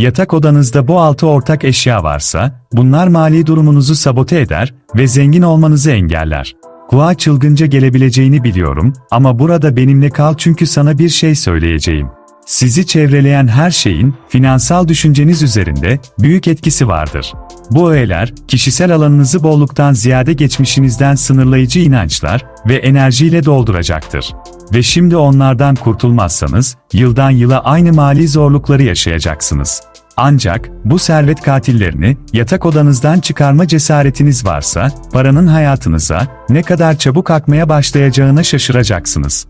Yatak odanızda bu altı ortak eşya varsa, bunlar mali durumunuzu sabote eder ve zengin olmanızı engeller. Kulağa çılgınca gelebileceğini biliyorum ama burada benimle kal çünkü sana bir şey söyleyeceğim. Sizi çevreleyen her şeyin, finansal düşünceniz üzerinde, büyük etkisi vardır. Bu öğeler, kişisel alanınızı bolluktan ziyade geçmişinizden sınırlayıcı inançlar ve enerjiyle dolduracaktır. Ve şimdi onlardan kurtulmazsanız, yıldan yıla aynı mali zorlukları yaşayacaksınız. Ancak, bu servet katillerini, yatak odanızdan çıkarma cesaretiniz varsa, paranın hayatınıza, ne kadar çabuk akmaya başlayacağına şaşıracaksınız.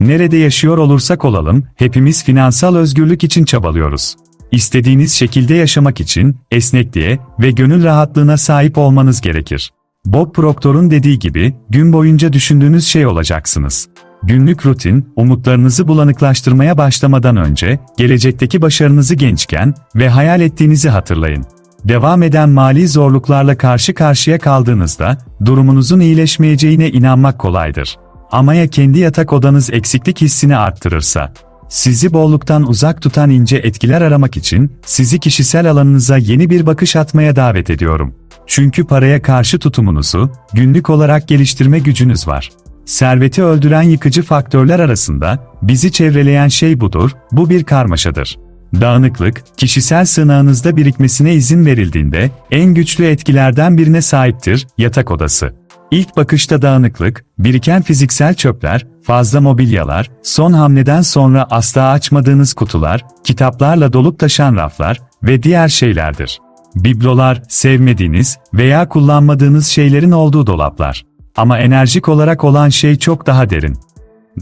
Nerede yaşıyor olursak olalım, hepimiz finansal özgürlük için çabalıyoruz. İstediğiniz şekilde yaşamak için, esnekliğe ve gönül rahatlığına sahip olmanız gerekir. Bob Proctor'un dediği gibi, gün boyunca düşündüğünüz şey olacaksınız. Günlük rutin, umutlarınızı bulanıklaştırmaya başlamadan önce, gelecekteki başarınızı gençken ve hayal ettiğinizi hatırlayın. Devam eden mali zorluklarla karşı karşıya kaldığınızda, durumunuzun iyileşmeyeceğine inanmak kolaydır. Ama ya kendi yatak odanız eksiklik hissini arttırırsa? Sizi bolluktan uzak tutan ince etkiler aramak için, sizi kişisel alanınıza yeni bir bakış atmaya davet ediyorum. Çünkü paraya karşı tutumunuzu, günlük olarak geliştirme gücünüz var. Serveti öldüren yıkıcı faktörler arasında, bizi çevreleyen şey budur, bu bir karmaşadır. Dağınıklık, kişisel sığınağınızda birikmesine izin verildiğinde, en güçlü etkilerden birine sahiptir, yatak odası. İlk bakışta dağınıklık, biriken fiziksel çöpler, fazla mobilyalar, son hamleden sonra asla açmadığınız kutular, kitaplarla dolup taşan raflar ve diğer şeylerdir. Biblolar, sevmediğiniz veya kullanmadığınız şeylerin olduğu dolaplar. Ama enerjik olarak olan şey çok daha derin.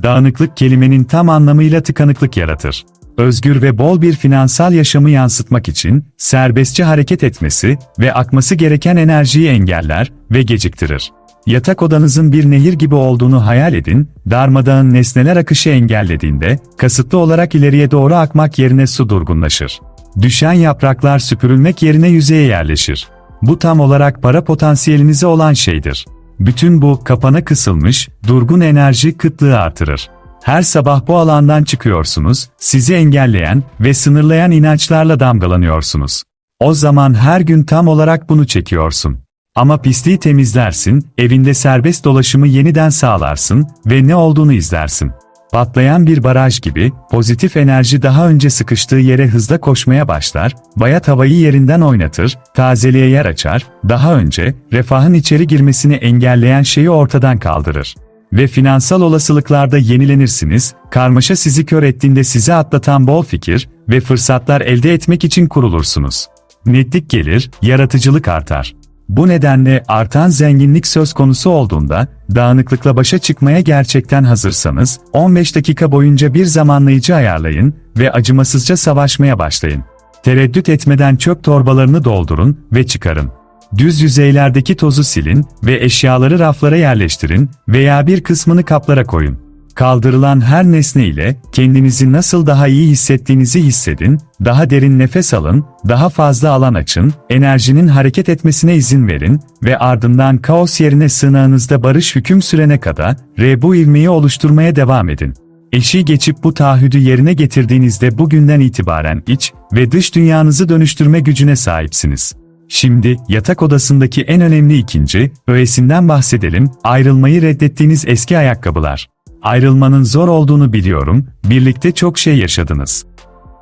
Dağınıklık kelimenin tam anlamıyla tıkanıklık yaratır. Özgür ve bol bir finansal yaşamı yansıtmak için serbestçe hareket etmesi ve akması gereken enerjiyi engeller ve geciktirir. Yatak odanızın bir nehir gibi olduğunu hayal edin, darmadağın nesneler akışı engellediğinde, kasıtlı olarak ileriye doğru akmak yerine su durgunlaşır. Düşen yapraklar süpürülmek yerine yüzeye yerleşir. Bu tam olarak para potansiyelinize olan şeydir. Bütün bu, kapana kısılmış, durgun enerji kıtlığı artırır. Her sabah bu alandan çıkıyorsunuz, sizi engelleyen ve sınırlayan inançlarla damgalanıyorsunuz. O zaman her gün tam olarak bunu çekiyorsun. Ama pisliği temizlersin, evinde serbest dolaşımı yeniden sağlarsın ve ne olduğunu izlersin. Patlayan bir baraj gibi, pozitif enerji daha önce sıkıştığı yere hızla koşmaya başlar, bayat havayı yerinden oynatır, tazeliğe yer açar, daha önce, refahın içeri girmesini engelleyen şeyi ortadan kaldırır. Ve finansal olasılıklarda yenilenirsiniz, karmaşa sizi kör ettiğinde sizi atlatan bol fikir ve fırsatlar elde etmek için kurulursunuz. Netlik gelir, yaratıcılık artar. Bu nedenle artan zenginlik söz konusu olduğunda, dağınıklıkla başa çıkmaya gerçekten hazırsanız, 15 dakika boyunca bir zamanlayıcı ayarlayın ve acımasızca savaşmaya başlayın. Tereddüt etmeden çöp torbalarını doldurun ve çıkarın. Düz yüzeylerdeki tozu silin ve eşyaları raflara yerleştirin veya bir kısmını kaplara koyun. Kaldırılan her nesne ile kendinizi nasıl daha iyi hissettiğinizi hissedin, daha derin nefes alın, daha fazla alan açın, enerjinin hareket etmesine izin verin ve ardından kaos yerine sığınağınızda barış hüküm sürene kadar re bu ivmeyi oluşturmaya devam edin. Eşiği geçip bu taahhüdü yerine getirdiğinizde bugünden itibaren iç ve dış dünyanızı dönüştürme gücüne sahipsiniz. Şimdi, yatak odasındaki en önemli ikinci, öğesinden bahsedelim, ayrılmayı reddettiğiniz eski ayakkabılar. Ayrılmanın zor olduğunu biliyorum, birlikte çok şey yaşadınız.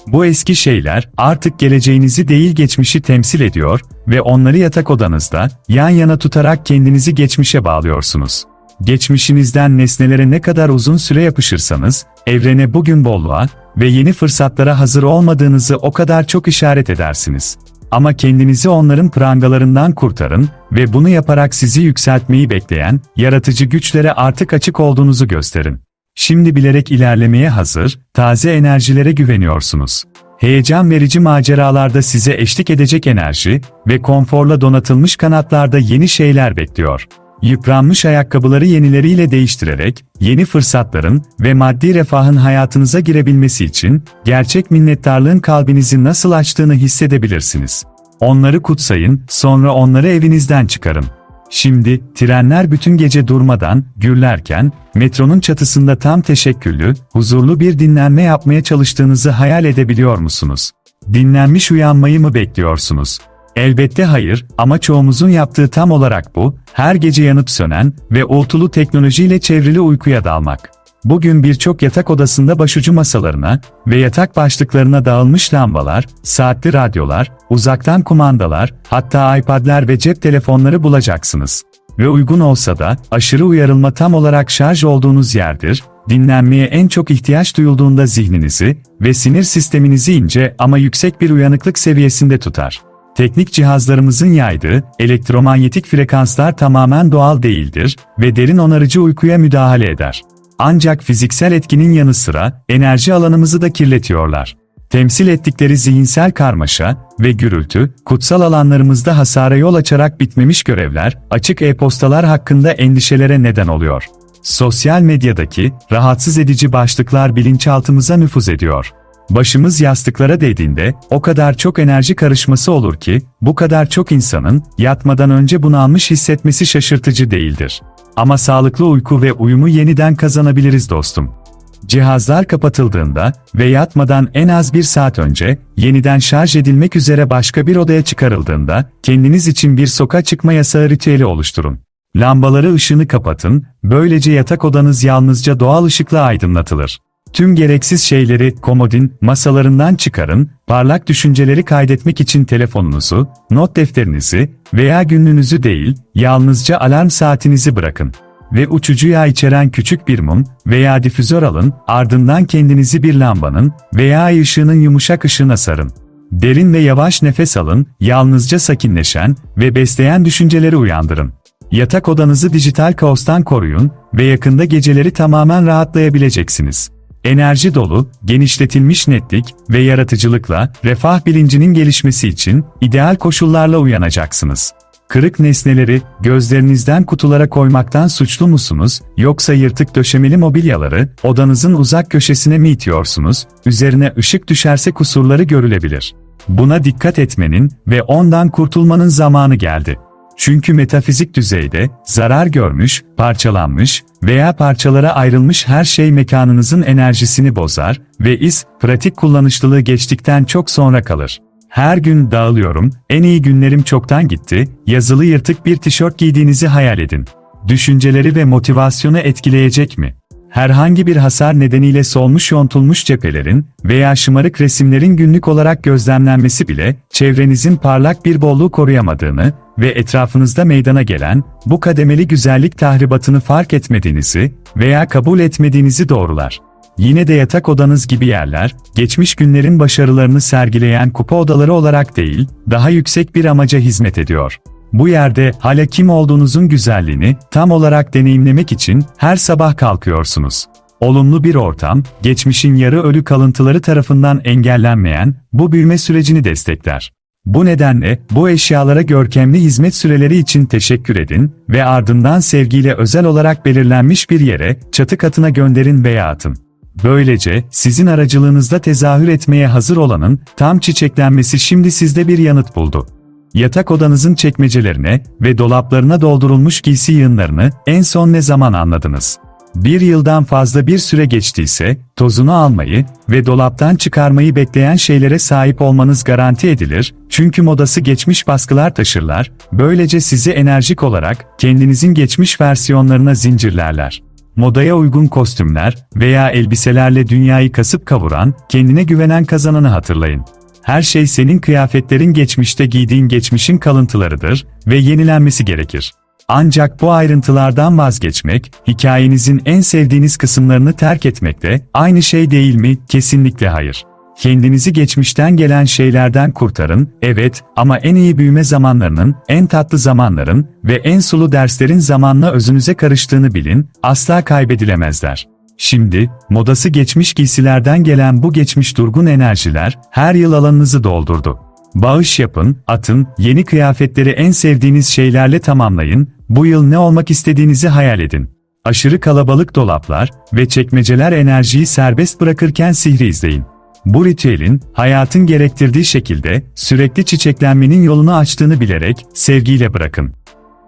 Bu eski şeyler artık geleceğinizi değil geçmişi temsil ediyor ve onları yatak odanızda yan yana tutarak kendinizi geçmişe bağlıyorsunuz. Geçmişinizden nesnelere ne kadar uzun süre yapışırsanız, evrene bugün bolluğa ve yeni fırsatlara hazır olmadığınızı o kadar çok işaret edersiniz. Ama kendinizi onların prangalarından kurtarın ve bunu yaparak sizi yükseltmeyi bekleyen, yaratıcı güçlere artık açık olduğunuzu gösterin. Şimdi bilerek ilerlemeye hazır, taze enerjilere güveniyorsunuz. Heyecan verici maceralarda size eşlik edecek enerji ve konforla donatılmış kanatlarda yeni şeyler bekliyor. Yıpranmış ayakkabıları yenileriyle değiştirerek, yeni fırsatların ve maddi refahın hayatınıza girebilmesi için, gerçek minnettarlığın kalbinizi nasıl açtığını hissedebilirsiniz. Onları kutsayın, sonra onları evinizden çıkarın. Şimdi, trenler bütün gece durmadan, gürlerken, metronun çatısında tam teşekküllü, huzurlu bir dinlenme yapmaya çalıştığınızı hayal edebiliyor musunuz? Dinlenmiş uyanmayı mı bekliyorsunuz? Elbette hayır ama çoğumuzun yaptığı tam olarak bu, her gece yanıp sönen ve uğultulu teknolojiyle çevrili uykuya dalmak. Bugün birçok yatak odasında başucu masalarına ve yatak başlıklarına dağılmış lambalar, saatli radyolar, uzaktan kumandalar, hatta iPad'ler ve cep telefonları bulacaksınız. Ve uygun olsa da aşırı uyarılma tam olarak şarj olduğunuz yerdir, dinlenmeye en çok ihtiyaç duyulduğunda zihninizi ve sinir sisteminizi ince ama yüksek bir uyanıklık seviyesinde tutar. Teknik cihazlarımızın yaydığı elektromanyetik frekanslar tamamen doğal değildir ve derin onarıcı uykuya müdahale eder. Ancak fiziksel etkinin yanı sıra enerji alanımızı da kirletiyorlar. Temsil ettikleri zihinsel karmaşa ve gürültü, kutsal alanlarımızda hasara yol açarak bitmemiş görevler, açık e-postalar hakkında endişelere neden oluyor. Sosyal medyadaki rahatsız edici başlıklar bilinçaltımıza nüfuz ediyor. Başımız yastıklara değdiğinde o kadar çok enerji karışması olur ki bu kadar çok insanın yatmadan önce bunalmış hissetmesi şaşırtıcı değildir. Ama sağlıklı uyku ve uyumu yeniden kazanabiliriz dostum. Cihazlar kapatıldığında ve yatmadan en az bir saat önce, yeniden şarj edilmek üzere başka bir odaya çıkarıldığında, kendiniz için bir sokağa çıkma yasağı ritüeli oluşturun. Lambaları ışını kapatın, böylece yatak odanız yalnızca doğal ışıkla aydınlatılır. Tüm gereksiz şeyleri komodin masalarından çıkarın, parlak düşünceleri kaydetmek için telefonunuzu, not defterinizi veya günlüğünüzü değil, yalnızca alarm saatinizi bırakın. Ve uçucu yağ içeren küçük bir mum veya difüzör alın, ardından kendinizi bir lambanın veya ay ışığının yumuşak ışığına sarın. Derin ve yavaş nefes alın, yalnızca sakinleşen ve besleyen düşünceleri uyandırın. Yatak odanızı dijital kaostan koruyun ve yakında geceleri tamamen rahatlayabileceksiniz. Enerji dolu, genişletilmiş netlik ve yaratıcılıkla refah bilincinin gelişmesi için ideal koşullarla uyanacaksınız. Kırık nesneleri gözlerinizden kutulara koymaktan suçlu musunuz yoksa yırtık döşemeli mobilyaları odanızın uzak köşesine mi itiyorsunuz? Üzerine ışık düşerse kusurları görülebilir. Buna dikkat etmenin ve ondan kurtulmanın zamanı geldi. Çünkü metafizik düzeyde, zarar görmüş, parçalanmış veya parçalara ayrılmış her şey mekanınızın enerjisini bozar ve iz, pratik kullanışlılığı geçtikten çok sonra kalır. Her gün dağılıyorum, en iyi günlerim çoktan gitti, yazılı yırtık bir tişört giydiğinizi hayal edin. Düşünceleri ve motivasyonu etkileyecek mi? Herhangi bir hasar nedeniyle solmuş yontulmuş cephelerin veya şımarık resimlerin günlük olarak gözlemlenmesi bile çevrenizin parlak bir bolluğu koruyamadığını ve etrafınızda meydana gelen bu kademeli güzellik tahribatını fark etmediğinizi veya kabul etmediğinizi doğrular. Yine de yatak odanız gibi yerler, geçmiş günlerin başarılarını sergileyen kupa odaları olarak değil, daha yüksek bir amaca hizmet ediyor. Bu yerde hala kim olduğunuzun güzelliğini tam olarak deneyimlemek için her sabah kalkıyorsunuz. Olumlu bir ortam, geçmişin yarı ölü kalıntıları tarafından engellenmeyen bu büyüme sürecini destekler. Bu nedenle bu eşyalara görkemli hizmet süreleri için teşekkür edin ve ardından sevgiyle özel olarak belirlenmiş bir yere, çatı katına gönderin veya atın. Böylece sizin aracılığınızda tezahür etmeye hazır olanın tam çiçeklenmesi şimdi sizde bir yanıt buldu. Yatak odanızın çekmecelerine ve dolaplarına doldurulmuş giysi yığınlarını en son ne zaman anladınız? Bir yıldan fazla bir süre geçtiyse, tozunu almayı ve dolaptan çıkarmayı bekleyen şeylere sahip olmanız garanti edilir, çünkü modası geçmiş baskılar taşırlar, böylece sizi enerjik olarak kendinizin geçmiş versiyonlarına zincirlerler. Modaya uygun kostümler veya elbiselerle dünyayı kasıp kavuran, kendine güvenen kazananı hatırlayın. Her şey senin kıyafetlerin geçmişte giydiğin geçmişin kalıntılarıdır ve yenilenmesi gerekir. Ancak bu ayrıntılardan vazgeçmek, hikayenizin en sevdiğiniz kısımlarını terk etmekte aynı şey değil mi? Kesinlikle hayır. Kendinizi geçmişten gelen şeylerden kurtarın, evet, ama en iyi büyüme zamanlarının, en tatlı zamanların ve en sulu derslerin zamanla özünüze karıştığını bilin, asla kaybedilemezler. Şimdi, modası geçmiş giysilerden gelen bu geçmiş durgun enerjiler, her yıl alanınızı doldurdu. Bağış yapın, atın, yeni kıyafetleri en sevdiğiniz şeylerle tamamlayın, bu yıl ne olmak istediğinizi hayal edin. Aşırı kalabalık dolaplar ve çekmeceler enerjiyi serbest bırakırken sihri izleyin. Bu ritüelin, hayatın gerektirdiği şekilde, sürekli çiçeklenmenin yolunu açtığını bilerek, sevgiyle bırakın.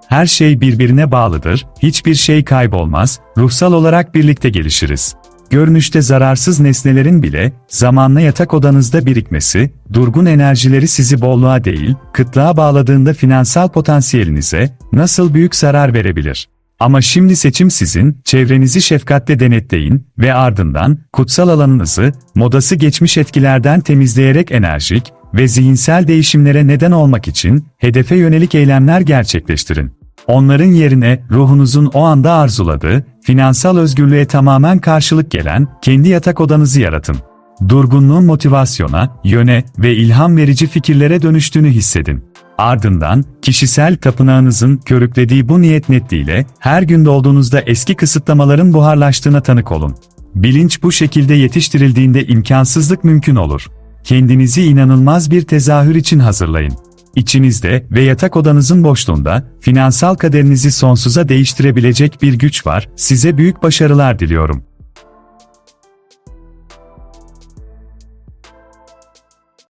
Her şey birbirine bağlıdır, hiçbir şey kaybolmaz, ruhsal olarak birlikte gelişiriz. Görünüşte zararsız nesnelerin bile, zamanla yatak odanızda birikmesi, durgun enerjileri sizi bolluğa değil, kıtlığa bağladığında finansal potansiyelinize, nasıl büyük zarar verebilir? Ama şimdi seçim sizin, çevrenizi şefkatle denetleyin ve ardından, kutsal alanınızı, modası geçmiş etkilerden temizleyerek enerjik ve zihinsel değişimlere neden olmak için, hedefe yönelik eylemler gerçekleştirin. Onların yerine ruhunuzun o anda arzuladığı, finansal özgürlüğe tamamen karşılık gelen kendi yatak odanızı yaratın. Durgunluğun motivasyona, yöne ve ilham verici fikirlere dönüştüğünü hissedin. Ardından, kişisel tapınağınızın körüklediği bu niyet netliğiyle, her gün doğduğunuzda eski kısıtlamaların buharlaştığına tanık olun. Bilinç bu şekilde yetiştirildiğinde imkansızlık mümkün olur. Kendinizi inanılmaz bir tezahür için hazırlayın. İçinizde ve yatak odanızın boşluğunda, finansal kaderinizi sonsuza değiştirebilecek bir güç var, size büyük başarılar diliyorum.